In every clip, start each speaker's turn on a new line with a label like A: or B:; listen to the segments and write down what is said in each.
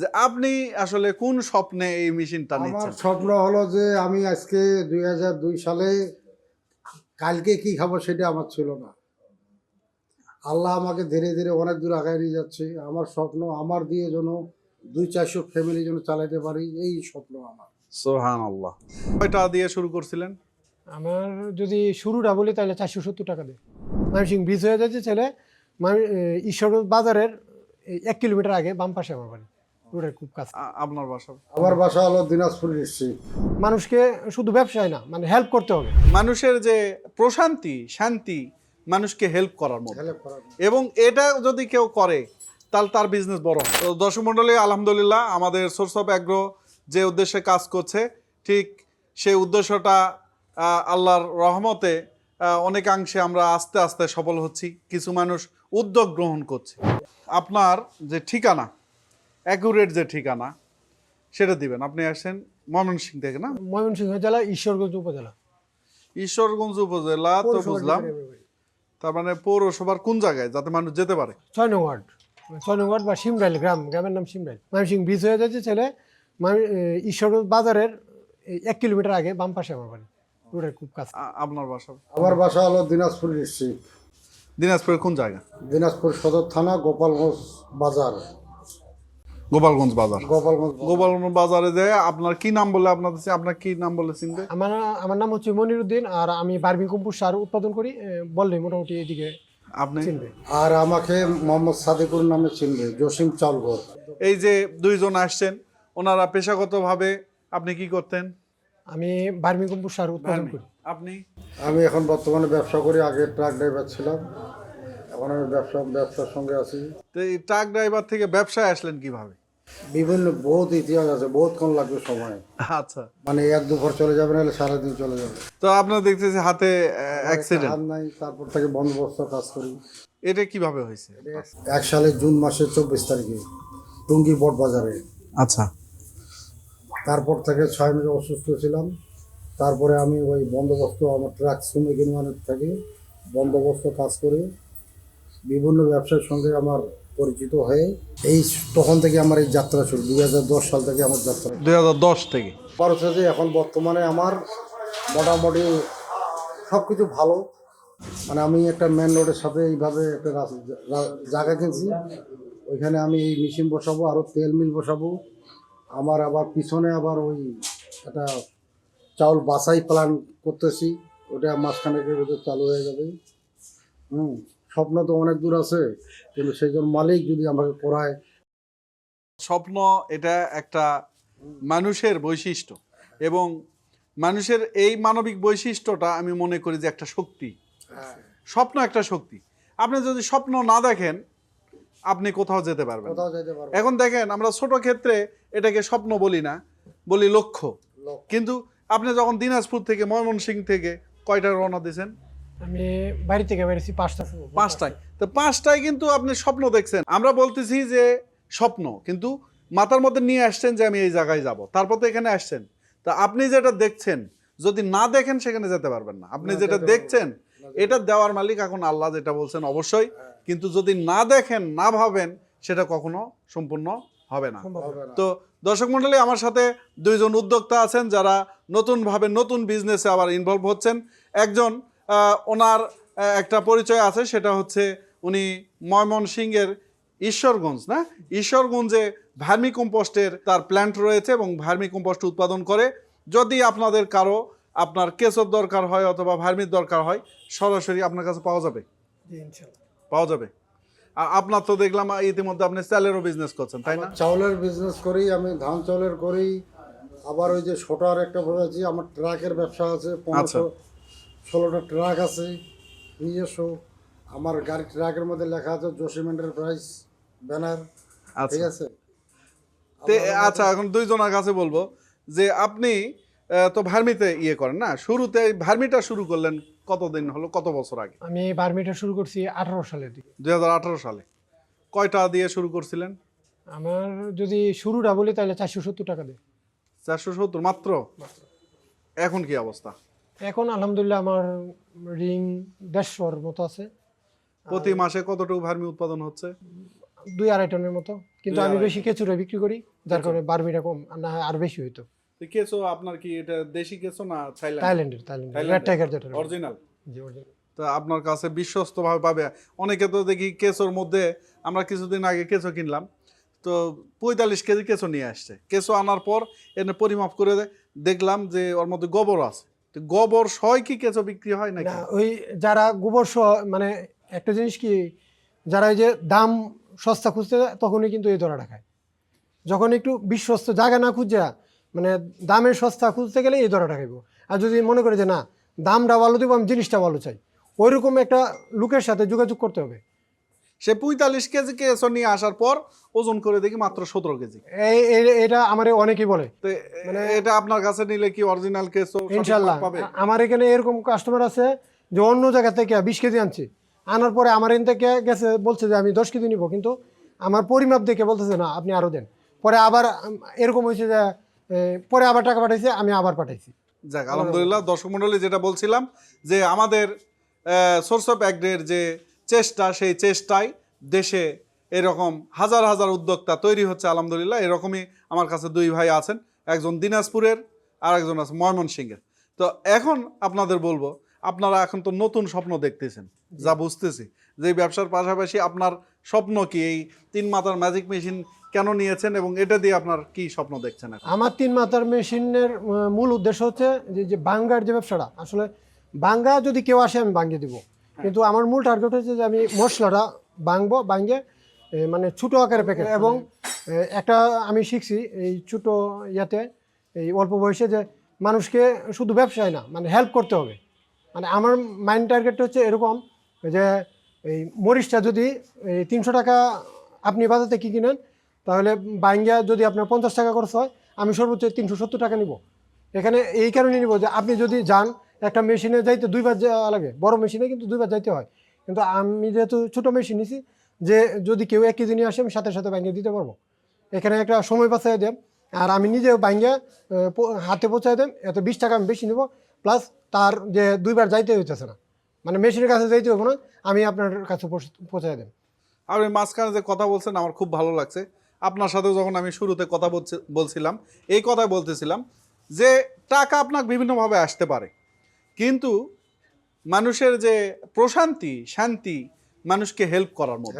A: যে আপনি আসলে কোন স্বপ্নে এই মেশিনটা
B: আমার
A: নিচ্ছেন?
B: স্বপ্ন হলো যে আমি আজকে দুই সালে কালকে কি খাব সেটা আমার ছিল না। আল্লাহ আমাকে ধীরে ধীরে অনেক দূর আগায় নিয়ে যাচ্ছে। আমার স্বপ্ন আমার দিয়ে যেন দুই চারশো ফ্যামিলি যেন চালাতে পারি এই স্বপ্ন আমার।
A: সোহান আল্লাহ কয়টা দিয়ে শুরু করছিলেন?
C: আমার যদি শুরুটা বলি তাহলে চারশো সত্তর টাকা দেয়। ময়মনসিং ব্রিজ হয়ে যাচ্ছে ছেলে ঈশ্বর বাজারের এক কিলোমিটার আগে বাম পাশে আমার বাড়ি। রোডের খুব কাছে।
A: আপনার বাসা।
B: আমার বাসা হলো দিনাজপুর ডিস্ট্রিক্ট।
C: মানুষকে শুধু ব্যবসায় না মানে হেল্প করতে হবে।
A: মানুষের যে প্রশান্তি শান্তি মানুষকে হেল্প করার মতো এবং এটা যদি কেউ করে তাহলে তার বিজনেস বড় তো দর্শক মণ্ডলী আলহামদুলিল্লাহ আমাদের সোর্স অফ অ্যাগ্রো যে উদ্দেশ্যে কাজ করছে ঠিক সেই উদ্দেশ্যটা আল্লাহর রহমতে অনেকাংশে আমরা আস্তে আস্তে সফল হচ্ছি। কিছু মানুষ উদ্যোগ গ্রহণ করছে। আপনার যে ঠিকানা অ্যাকুরেট যে ঠিকানা সেটা দিবেন। আপনি আসেন ময়মনসিং থেকে না?
C: ময়মনসিংহ জেলা ঈশ্বরগঞ্জ উপজেলা।
A: ঈশ্বরগঞ্জ উপজেলা তো বুঝলাম। তার মানে পৌরসভার কোন জায়গায় যাতে মানুষ যেতে পারে?
C: ছয় নং ওয়ার্ড। ছয় নং ওয়ার্ড বা সিমরাইল গ্রাম গ্রামের নাম সিমরাইল। ময়মনসিং ব্রিজ হয়ে যাচ্ছে ছেলে। ঈশ্বরগঞ্জ বাজারের এক কিলোমিটার আগে বাম পাশে আমার বাড়ি। রোডের খুব কাছে।
A: আপনার বাসা?
B: আমার বাসা হলো দিনাজপুর ডিস্ট্রিক্ট।
A: দিনাজপুরের কোন জায়গা?
B: দিনাজপুর সদর থানা গোপালগঞ্জ বাজার।
A: গোপালগঞ্জ বাজার।
B: গোপালগঞ্জ
A: গোপালগঞ্জ বাজারে যে আপনার কি নাম বলে আপনার আপনার কি নাম বলে চিনবে?
C: আমার আমার নাম হচ্ছে মনিরুদ্দিন আর আমি বার্মি কম্পোস্ট সার উৎপাদন করি এ, বললেই মোটামুটি এদিকে
A: আপনি?
C: চিনবে।
B: আর আমাকে মোহাম্মদ সাদিকুর নামে চিনবে জসিম চালগর।
A: এই যে দুইজন আসছেন ওনারা পেশাগতভাবে আপনি কি করতেন?
C: আমি বার্মি কম্পোস্ট সার উৎপাদন করি।
A: আপনি?
B: আমি এখন বর্তমানে ব্যবসা করি আগে ট্রাক ড্রাইভার ছিলাম। এখন আমি ব্যবসা ব্যবসার সঙ্গে আছি।
A: তো এই ট্রাক ড্রাইভার থেকে ব্যবসায় আসলেন কীভাবে?
B: বিভিন্ন বহুত ইতিহাস আছে বহুতক্ষণ লাগবে সময়।
A: আচ্ছা।
B: মানে এক দুপুর চলে যাবে নাহলে সারাদিন চলে যাবে।
A: তো আপনার দেখতেছি হাতে অ্যাক্সিডেন্ট
B: হাত নাই তারপর থেকে বন্দোবস্ত কাজ করি।
A: এটা কীভাবে হয়েছে?
B: এক সালে জুন মাসের চব্বিশ তারিখে টুঙ্গি বট বাজারে।
A: আচ্ছা।
B: তারপর থেকে ছয় মাস অসুস্থ ছিলাম। তারপরে আমি ওই বন্দোবস্ত আমার ট্রাক শ্রমিক ইউনিয়নের থেকে বন্দোবস্ত কাজ করে বিভিন্ন ব্যবসার সঙ্গে আমার পরিচিত হয়ে এই তখন থেকে আমার এই যাত্রা শুরু দুই হাজার দশ সাল থেকে আমার যাত্রা।
A: দুই হাজার দশ থেকে?
B: হচ্ছে যে এখন বর্তমানে আমার মোটামুটি সব কিছু ভালো। মানে আমি একটা মেন রোডের সাথে এইভাবে একটা জায়গা কিনছি। ওইখানে আমি এই মেশিন বসাবো আরও তেল মিল বসাবো। আমার আবার পিছনে আবার ওই একটা চাউল বাছাই প্ল্যান করতেছি। ওটা মাঝখানে চালু হয়ে যাবে। হুম। স্বপ্ন তো অনেক দূর আছে কিন্তু সেই জন্য মালিক যদি আমাকে করায়।
A: স্বপ্ন এটা একটা মানুষের বৈশিষ্ট্য এবং মানুষের এই মানবিক বৈশিষ্ট্যটা আমি মনে করি যে একটা শক্তি। স্বপ্ন একটা শক্তি। আপনি যদি স্বপ্ন না দেখেন আপনি কোথাও যেতে পারবেন এখন দেখেন আমরা ছোট ক্ষেত্রে এটাকে স্বপ্ন বলি না বলি লক্ষ্য।
B: লক্ষ্য।
A: কিন্তু আপনি যখন দিনাজপুর থেকে ময়মনসিং থেকে কয়টা রওনা দিয়েছেন?
C: আমি বাড়ি থেকে বেরিয়েছি পাঁচটা
A: পাঁচটায়। তো পাঁচটায় কিন্তু আপনি স্বপ্ন দেখছেন। আমরা বলতেছি যে স্বপ্ন কিন্তু মাথার মধ্যে নিয়ে আসছেন যে আমি এই জায়গায় যাব। তারপর তো এখানে আসছেন। তা আপনি যেটা দেখছেন যদি না দেখেন সেখানে যেতে পারবেন না। আপনি যেটা দেখছেন এটা দেওয়ার মালিক এখন আল্লাহ যেটা বলছেন অবশ্যই। কিন্তু যদি না দেখেন না ভাবেন সেটা কখনো সম্পূর্ণ হবে না। তো দর্শক মণ্ডলী আমার সাথে দুইজন উদ্যোক্তা আছেন যারা নতুনভাবে নতুন বিজনেসে আবার ইনভলভ হচ্ছেন। একজন ওনার একটা পরিচয় আছে সেটা হচ্ছে উনি ময়মনসিংহের ঈশ্বরগঞ্জ না? ঈশ্বরগঞ্জে ভার্মি কম্পোস্টের তার প্ল্যান্ট রয়েছে এবং ভার্মি কম্পোস্ট উৎপাদন করে। যদি আপনাদের কারও আপনার কেঁচোর দরকার হয় অথবা ভার্মির দরকার হয় সরাসরি আপনার কাছে পাওয়া যাবে? পাওয়া যাবে। আর আপনার তো দেখলাম ইতিমধ্যে আপনি চালেরও বিজনেস করছেন তাই না?
B: চাউলের বিজনেস করি আমি ধান চাউলের করি আবার ওই যে ছোটার একটা বলেছি আমার ট্রাকের ব্যবসা আছে
A: আচ্ছা।
B: পনেরোশো ষোলোটা ট্রাক আছে নিজস্ব। আমার গাড়ি ট্রাকের মধ্যে লেখা আছে জসিম এন্টারপ্রাইজ ব্যানার ঠিক
A: আচ্ছা
B: আছে?
A: তে আচ্ছা এখন দুইজনের কাছে বলব যে আপনি তো ভার্মিতে ইয়ে করেন না? শুরুতে এই ভার্মিটা শুরু করলেন কতদিন হলো কত বছর আগে?
C: আমি ভার্মিটা শুরু করছি আঠারো সালের দিকে।
A: দুই সালে। কয়টা দিয়ে শুরু করছিলেন?
C: আমার যদি শুরুটা বলি তাহলে চারশো সত্তর টাকা দেয়।
A: চারশো সত্তর মাত্র। এখন কি অবস্থা?
C: এখন আলহামদুলিল্লাহ আমার রিং দেড়শোর মতো আছে।
A: প্রতি মাসে কতটুকু ভার্মি উৎপাদন হচ্ছে?
C: দুই আড়াই টনের মতো। কিন্তু আমি বেশি কেঁচুরে বিক্রি করি যার কারণে বারবিটা কম না আর বেশি হইতো।
A: তো কেঁচো আপনার কি এটা দেশি কেঁচো না থাইল্যান্ড
C: থাইল্যান্ডের থাইল্যান্ডের। রেড টাইগার যেটা
A: অরিজিনাল
C: জি।
A: তো আপনার কাছে বিশ্বস্তভাবে পাবে। অনেকে তো দেখি কেঁচোর মধ্যে আমরা কিছুদিন আগে কেঁচো কিনলাম। তো পঁয়তাল্লিশ কেজি কেঁচো নিয়ে আসছে। কেঁচো আনার পর এনে পরিমাপ করে দেখলাম যে ওর মধ্যে গোবর আছে। গোবর সয় কি কেঁচো বিক্রি হয় নাকি?
C: ওই যারা গোবর সহ মানে একটা জিনিস কি যারা এই যে দাম সস্তা খুঁজতে যায়, তখনই কিন্তু এই দরাটা খায়। যখন একটু বিশ্বস্ত জায়গা না খুঁজে মানে দামের সস্তা খুঁজতে গেলে এই দরাটা খাইব। আর যদি মনে করে যে না দামটা ভালো দেবো আমি জিনিসটা ভালো চাই ওইরকম একটা লোকের সাথে যোগাযোগ করতে হবে।
A: সে পঁয়তাল্লিশ কেজি কেঁচো নিয়ে আসার পর ওজন করে দেখি মাত্র সতেরো কেজি।
C: এটা আমার অনেকেই বলে।
A: মানে এটা আপনার কাছে নিলে কি অরিজিনাল কেঁচো
C: ইনশাল্লাহ। আমার এখানে এরকম কাস্টমার আছে যে অন্য জায়গা থেকে বিশ কেজি আনছি। আনার পরে আমার এখান থেকে গেছে বলছে যে আমি দশ কেজি নিব কিন্তু আমার পরিমাপ দেখে বলতেছে না আপনি আরও দেন। পরে আবার এরকম হয়েছে যে পরে আবার টাকা পাঠাইছে আমি আবার পাঠাইছি।
A: যাক আলহামদুলিল্লাহ দর্শক মন্ডলী যেটা বলছিলাম যে আমাদের সোর্স অফ অ্যাগ্রের যে চেষ্টা সেই চেষ্টায় দেশে এরকম হাজার হাজার উদ্যোক্তা তৈরি হচ্ছে আলহামদুলিল্লাহ। এরকমই আমার কাছে দুই ভাই আছেন একজন দিনাজপুরের আর একজন আছে ময়মনসিংহের। তো এখন আপনাদের বলব আপনারা এখন তো নতুন স্বপ্ন দেখতেছেন যা বুঝতেছি। যে ব্যবসার পাশাপাশি আপনার স্বপ্ন কি এই তিন মাথার ম্যাজিক মেশিন কেন নিয়েছেন এবং এটা দিয়ে আপনার কি স্বপ্ন দেখছেন
C: আমার তিন মাথার মেশিনের মূল উদ্দেশ্য হচ্ছে যে যে বাঙ্গার যে ব্যবসাটা আসলে বাঙ্গা যদি কেউ আসে আমি বাঙ্গিয়ে দিব। কিন্তু আমার মূল টার্গেট হচ্ছে যে আমি মশলাটা বাংবো বাঙ্গে মানে ছোটো আকারে প্যাকেট এবং একটা আমি শিখছি এই ছোটো ইয়াতে এই অল্প বয়সে যে মানুষকে শুধু ব্যবসায় না মানে হেল্প করতে হবে। মানে আমার মাইন্ড টার্গেটটা হচ্ছে এরকম যে এই মরিচটা যদি এই তিনশো টাকা আপনি বাজাতে কী কিনেন তাহলে বাইঙ্গা যদি আপনার পঞ্চাশ টাকা খরচ হয় আমি সর্বোচ্চ তিনশো সত্তর টাকা নিব। এখানে এই কারণে নিব যে আপনি যদি যান একটা মেশিনে যাইতে দুইবার লাগে, বড় মেশিনে কিন্তু দুইবার যাইতে হয়। কিন্তু আমি যেহেতু ছোটো মেশিন নিছি, যে যদি কেউ এক কেজি নিয়ে আসে, আমি সাথে সাথে বাইঙ্গে দিতে পারব। এখানে একটা সময় বাঁচাই দেব আর আমি নিজে বাইঙ্গে হাতে পৌঁছাই দেন, এত বিশ টাকা আমি বেশি নেব, প্লাস তার যে দুইবার যাইতে হইতেছে না। মানে মেশিনের কাছে যাইতে হবে না, আমি আপনার কাছে পৌঁছাই দেব
A: আপনি মাঝখানে যে কথা বলছেন, আমার খুব ভালো লাগছে। আপনার সাথে যখন আমি শুরুতে কথা বলছি- বলছিলাম, এই কথা বলতেছিলাম যে টাকা আপনাকে বিভিন্নভাবে আসতে পারে। কিন্তু মানুষের যে প্রশান্তি শান্তি মানুষকে হেল্প করার
B: মতো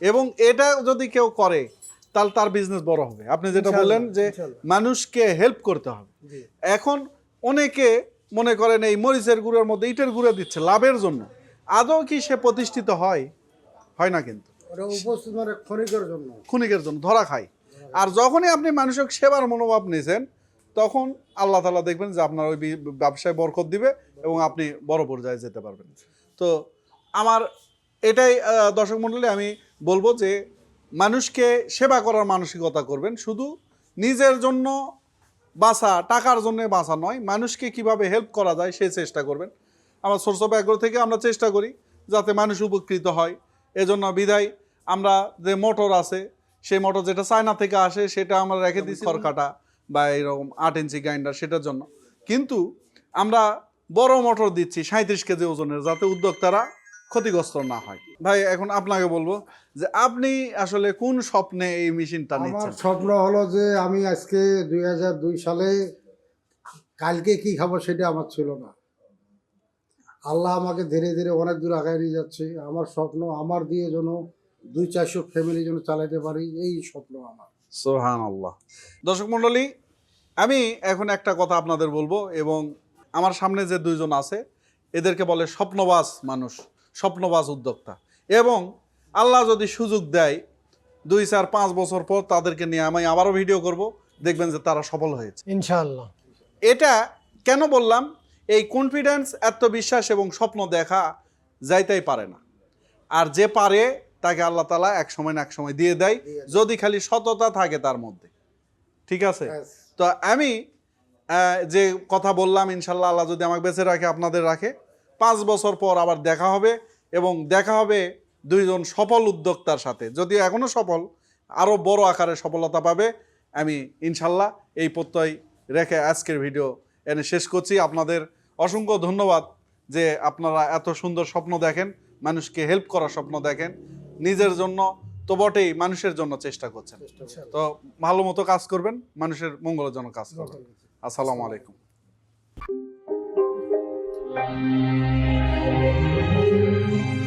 A: এবং এটা যদি কেউ করে তাহলে তার বিজনেস বড় হবে। আপনি যেটা বললেন যে মানুষকে হেল্প করতে হবে। এখন অনেকে মনে করেন এই মরিচের গুঁড়োর মধ্যে ইটের গুঁড়ো দিচ্ছে লাভের জন্য। আদৌ কি সে প্রতিষ্ঠিত হয়? হয় না কিন্তু।
B: মানে ক্ষণিকের জন্য।
A: ক্ষণিকের জন্য ধরা খায়। আর যখনই আপনি মানুষের সেবার মনোভাব নিয়েছেন তখন আল্লাহ তালা দেখবেন যে আপনার ওই ব্যবসায় বরকত দিবে এবং আপনি বড় পর্যায়ে যেতে পারবেন। তো আমার এটাই দর্শক মণ্ডলী আমি বলব যে মানুষকে সেবা করার মানসিকতা করবেন। শুধু নিজের জন্য বাঁচা টাকার জন্য বাঁচা নয় মানুষকে কীভাবে হেল্প করা যায় সেই চেষ্টা করবেন। আমার সোর্স অফ অ্যাগ্রো থেকে আমরা চেষ্টা করি যাতে মানুষ উপকৃত হয়। এজন্য বিধায় আমরা যে মোটর আছে সেই মোটর যেটা চায়না থেকে আসে সেটা আমরা রেখে দিচ্ছি খড়কাটা। বা এরকম আট ইঞ্চি গ্রাইন্ডার সেটার জন্য। কিন্তু আমরা বড় মোটর দিচ্ছি সাঁত্রিশ কেজি ওজনের যাতে উদ্যোক্তারা ক্ষতিগ্রস্ত না হয়। ভাই এখন আপনাকে বলব যে আপনি আসলে কোন স্বপ্নে এই মেশিনটা
B: আমার স্বপ্ন হলো যে আমি আজকে দুই হাজার দুই সালে কালকে কি খাব সেটা আমার ছিল না। আল্লাহ আমাকে ধীরে ধীরে অনেক দূর আগায় নিয়ে যাচ্ছে। আমার স্বপ্ন আমার দিয়ে যেন দুই চারশো ফ্যামিলি যেন চালাইতে পারি এই স্বপ্ন আমার।
A: সোহান আল্লাহ দর্শক মণ্ডলী আমি এখন একটা কথা আপনাদের বলব এবং আমার সামনে যে দুইজন আছে এদেরকে বলে স্বপ্নবাস মানুষ স্বপ্নবাস উদ্যোক্তা। এবং আল্লাহ যদি সুযোগ দেয় দুই চার পাঁচ বছর পর তাদেরকে নিয়ে আমি আবারও ভিডিও করব দেখবেন যে তারা সফল হয়েছে।
C: ইনশাআল্লাহ।
A: এটা কেন বললাম? এই কনফিডেন্স আত্মবিশ্বাস এবং স্বপ্ন দেখা যাইতেই পারে না। আর যে পারে তাকে আল্লাহ তালা এক সময় না এক সময় দিয়ে দেয় যদি খালি সততা থাকে তার মধ্যে। ঠিক আছে? তো আমি যে কথা বললাম, ইনশাল্লাহ আল্লাহ যদি আমাকে বেঁচে রাখে, আপনাদের রাখে। পাঁচ বছর পর আবার দেখা হবে এবং দেখা হবে দুইজন সফল উদ্যোক্তার সাথে। যদি এখনও সফল আরও বড় আকারে সফলতা পাবে, আমি ইনশাল্লাহ এই প্রত্যয় রেখে আজকের ভিডিও এনে শেষ করছি। আপনাদের অসংখ্য ধন্যবাদ যে আপনারা এত সুন্দর স্বপ্ন দেখেন, মানুষকে হেল্প করার স্বপ্ন দেখেন। নিজের জন্য তো বটেই মানুষের জন্য চেষ্টা করছেন। তো ভালো মতো কাজ করবেন মানুষের মঙ্গলের জন্য কাজ করবেন। আসসালামু আলাইকুম। Thank you.